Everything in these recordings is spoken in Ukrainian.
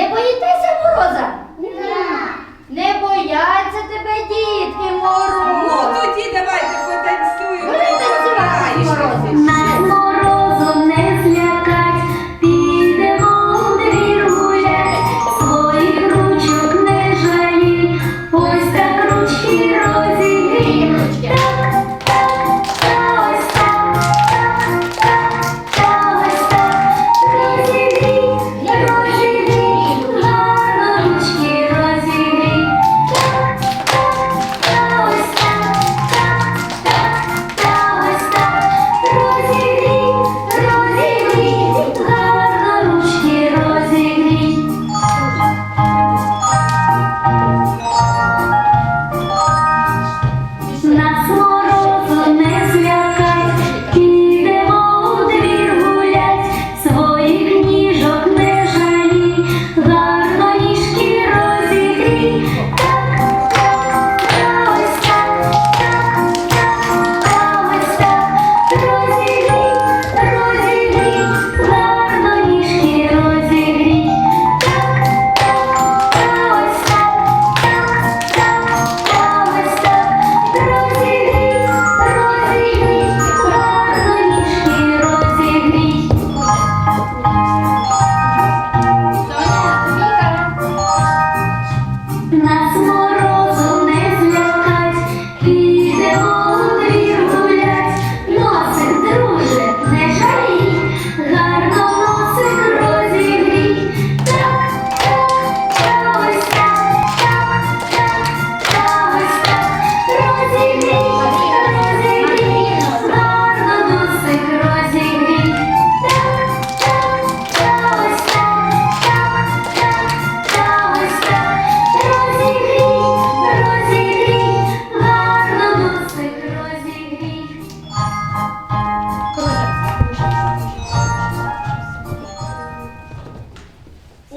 Не боїтеся мороза?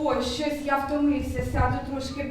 Ой, щось я втомився, сяду трошки